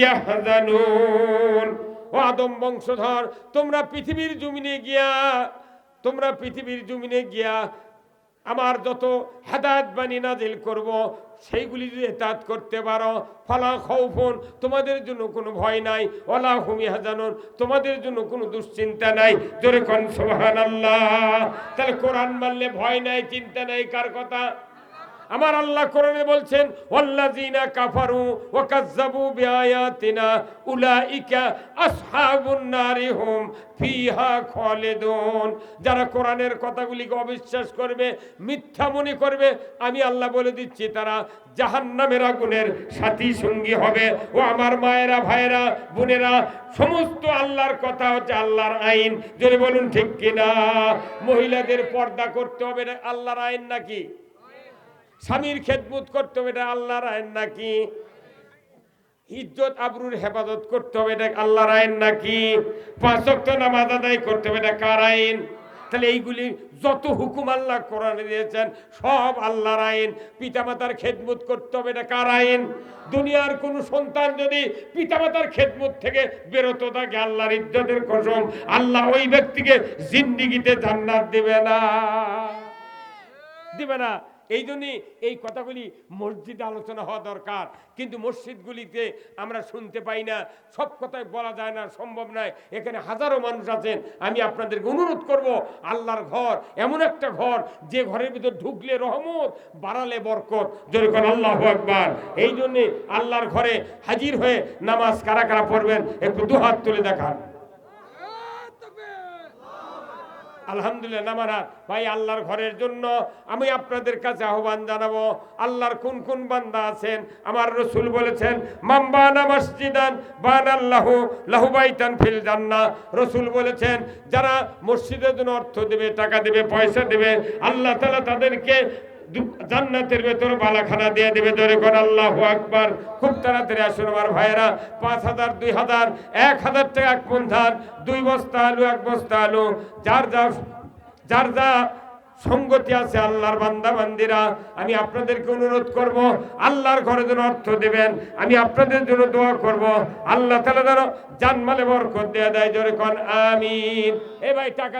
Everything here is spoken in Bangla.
ইয়াহজানুন ও আদম বংশধর, তোমরা পৃথিবীর জমিনে গিয়া, তোমরা পৃথিবীর জমিনে গিয়া আমার যত হেদায়ত বাণী নাজিল করব, সেইগুলি যদি হেদায়ত করতে পারো, ফলা খৌফুন তোমাদের জন্য কোনো ভয় নাই ওলা হুমি হাজানুন তোমাদের জন্য কোনো দুশ্চিন্তা নাই। জোরে কন সোহান আল্লাহ তাহলে কোরআন মানলে ভয় নাই, চিন্তা নাই, কার কথা? আমার আল্লাহ কোরআনে বলছেন, ওয়াল্লাযিনা কাফারু ওয়া কাযযাবু বিআয়াতিনা উলাইকা আসহাবুন নারি হুম ফিহা খালিদুন। যারা কোরআনের কথাগুলিকে অবিশ্বাস করবে, মিথ্যা মনে করবে, আমি আল্লাহ বলে দিচ্ছি, তারা জাহান্নামের আগুনের সাথী সঙ্গী হবে। ও আমার মায়েরা, ভাইয়েরা, বোনেরা, সমস্ত আল্লাহর কথা হচ্ছে আল্লাহর আইন। যদি বলুন ঠিক কিনা? মহিলাদের পর্দা করতে হবে, আল্লাহর আইন নাকি? স্বামীর খেদমত করতে হবে, এটা আল্লাহর আইন নাকি? ইজ্জত আবরুর হেফাজত করতে হবে, এটা আল্লাহর আইন নাকি? পাঁচ ওয়াক্ত নামাজ আদায় করতে হবে, এটা কার আইন? তাহলে এইগুলি যত হুকুম আল্লাহ কোরআনে দিয়েছেন, সব আল্লাহর আইন পিতামাতার খেদমত করতে হবে, এটা কার আইন? দুনিয়ার কোন সন্তান যদি পিতামাতার খেদমত থেকে বেরোতে থাকে, আল্লাহর ইজ্জতের কসম, আল্লাহ ওই ব্যক্তিকে জিন্দিগিতে জান্নাত দিবে না। দিবে না। এই জন্যই এই কথাগুলি মসজিদে আলোচনা হওয়া দরকার। কিন্তু মসজিদগুলিতে আমরা শুনতে পাই না। সব কথাই বলা যায় না, সম্ভব নয়। এখানে হাজারো মানুষ আছেন। আমি আপনাদেরকে অনুরোধ করব, আল্লাহর ঘর, এমন একটা ঘর, যে ঘরের ভিতর ঢুকলে রহমত, বাড়ালে বরকত। যেরকম আল্লাহ একবার এই জন্যে আল্লাহর ঘরে হাজির হয়ে নামাজ কারা কারা পড়বেন, একটু দুহাত তুলে দেখান। আলহামদুলিল্লাহ নামারাত ভাই, আল্লাহর ঘরের জন্য আমি আপনাদের কাছে আহ্বান জানাব, আল্লাহর কোন কোন বান্দা আছেন? আমার রসুল বলেছেন মাম্বানা মসজিদান বান আল্লাহ লাহু বাইতান ফিল জান্না রসুল বলেছেন, যারা মসজিদের জন্য অর্থ দেবে, টাকা দেবে, পয়সা দেবে, আল্লাহ তালা তাদেরকে জান্নাতের ভেতর বালাখানা দিয়ে দেবে ধরে কোন আল্লাহ আকবার। খুব তাড়াতাড়ি আসুন আমার ভাইয়েরা, পাঁচ হাজার, দুই হাজার, এক হাজার টাকা এক মন দুই বস্তা আলু, এক বস্তা আলু। যার যা যার যা সঙ্গতি আছে আল্লাহর বান্দা, বান্দিরা, আমি আপনাদেরকে অনুরোধ করব, আল্লাহর ঘরে যেন অর্থ দেবেন, আমি আপনাদের জন্য দোয়া করব। আল্লাহ তালা যেন জানমালে বরকত দেয়া দেয়, জোরে কন, আমিন। এ ভাই, টাকা